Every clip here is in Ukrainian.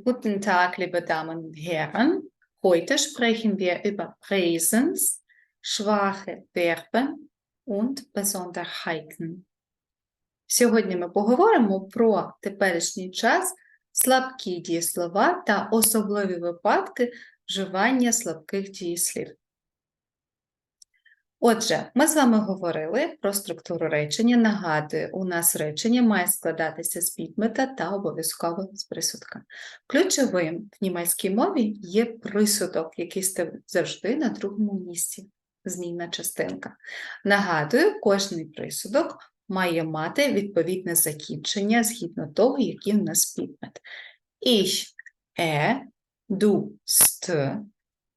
Guten Tag, liebe Damen und Herren. Heute sprechen wir über Präsens, schwache Verben und Besonderheiten. Сьогодні ми поговоримо про теперішній час, слабкі дієслова та особливі випадки вживання слабких дієслів. Отже, ми з вами говорили про структуру речення. Нагадую, у нас речення має складатися з підмета та обов'язково з присудка. Ключовим в німецькій мові є присудок, який стоїть завжди на другому місці. Змінна частинка. Нагадую, кожний присудок має мати відповідне закінчення згідно того, який в нас підмет. Ich, er, du, st,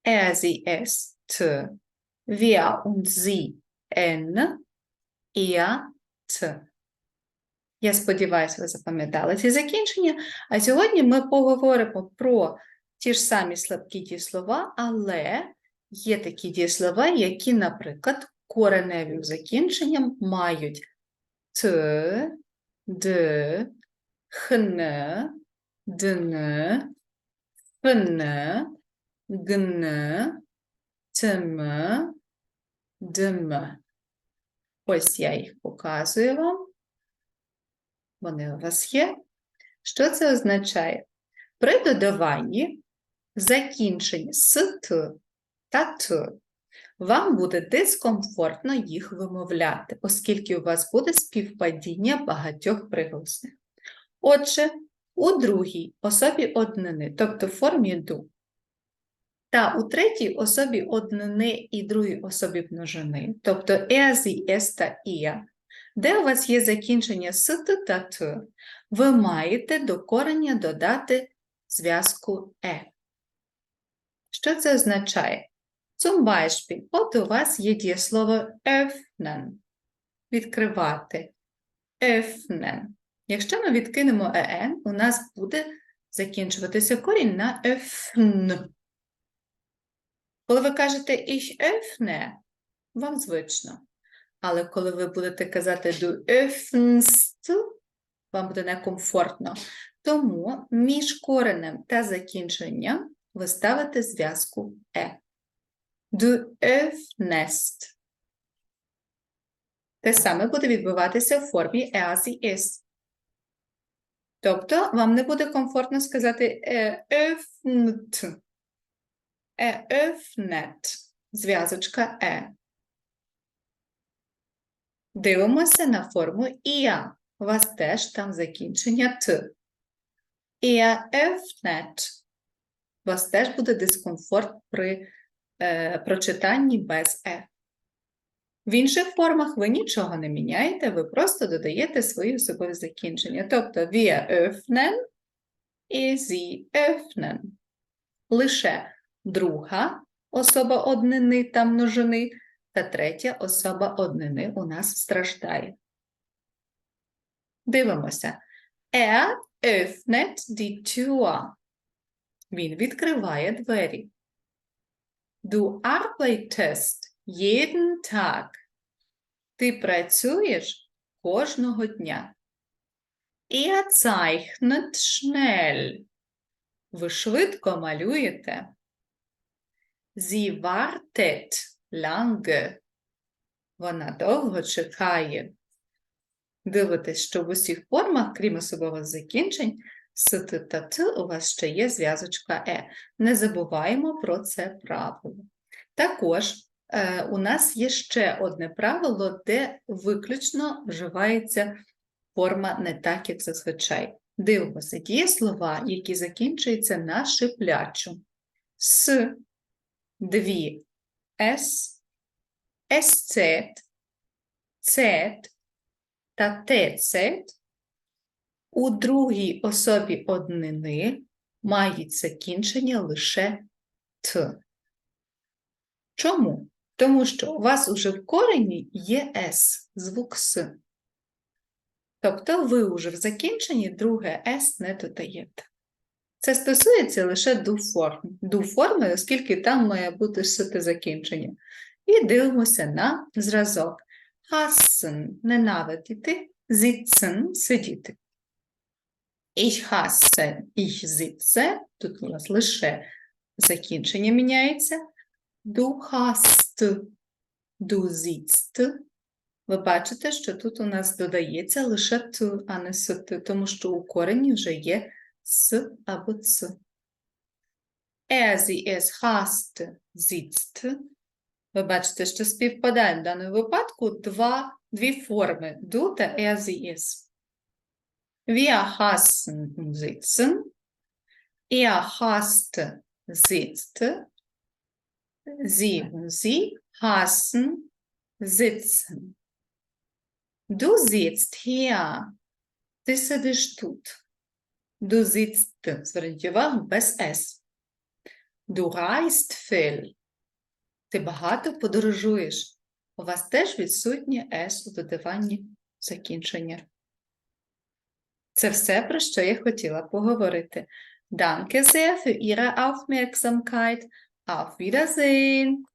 er, sie, es, t, wir und sie, n, ihr, t. Я сподіваюся, ви запам'ятали ці закінчення. А сьогодні ми поговоримо про ті ж самі слабкі дієслова, але є такі дієслова, які, наприклад, кореневим закінченням мають т, д, хн, дн, фн, гн, тм, дм. Ось я їх показую вам. Вони у вас є. Що це означає? При додаванні закінчень с т та т вам буде дискомфортно їх вимовляти, оскільки у вас буде співпадіння багатьох приголосних. Отже, у другій особі однини, тобто формі ду, та у третій особі однини і другій особі множини, тобто езі, ес та ія, де у вас є закінчення с та т, ви маєте до корення додати зв'язку е. Що це означає? Zum Beispiel, от у вас є дієслово öffnen – відкривати. Öffnen. Якщо ми відкинемо «en», у нас буде закінчуватися корінь на öffn. Коли ви кажете «ich öffne», вам звично. Але коли ви будете казати «du öffnst», вам буде некомфортно. Тому між коренем та закінченням ви ставите зв'язку «е». Du öffnest. Те саме буде відбуватися в формі er, sie, ist. Тобто вам не буде комфортно сказати er öffnet. Er öffnet. Зв'язочка е. Дивимося на форму «ia». У вас теж там закінчення «т». Er öffnet. У вас теж буде дискомфорт при е, прочитанні без е. В інших формах ви нічого не міняєте, ви просто додаєте свої особові закінчення. Тобто wir öffnen і sie öffnen. Лише друга особа однини та множини, та третя особа однини у нас страждає. Дивимося. Er öffnet die Tür. Він відкриває двері. Du arbeitest jeden Tag. Ти працюєш кожного дня. Er zeichnet schnell. Ви швидко малюєте. Sie wartet lange. Вона довго чекає. Дивитесь, що в усіх формах, крім особових закінчень, с т та т у вас ще є зв'язочка е. Не забуваємо про це правило. Також е, у нас є ще одне правило, де виключно вживається форма не так, як зазвичай. Дивимося, є слова, які закінчуються на шиплячу. С, дві, с, есцет, цет та тецет у другій особі однини мають закінчення лише т. Чому? Тому що у вас уже в корені є С, звук С. Тобто ви вже в закінченні друге С не додаєте. Це стосується лише ду-форм. Ду-форми, оскільки там має бути сите закінчення. І дивимося на зразок. Hassen – ненавидіти, sitzen – сидіти. Ich hasse, ich sitze. Тут у нас лише закінчення міняється. Du hast, du sitzt. Ви бачите, що тут у нас додається лише т, а не с, тому що у корені вже є с або ц. Er, sie, es, hast, sitzt. Ви бачите, що співпадають в даному випадку два, дві форми du та er, sie, es. Wir hassen sitzen. Er hasst sitzt. Sie und sie hassen sitzen. Du sitzt hier. Ти сидиш тут. Du sitzt, зверніть увагу, без S. Du reist viel. Ти багато подорожуєш. У вас теж відсутнє S у додаванні закінчення. Це все, про що я хотіла поговорити. Danke sehr für Ihre Aufmerksamkeit. Auf Wiedersehen!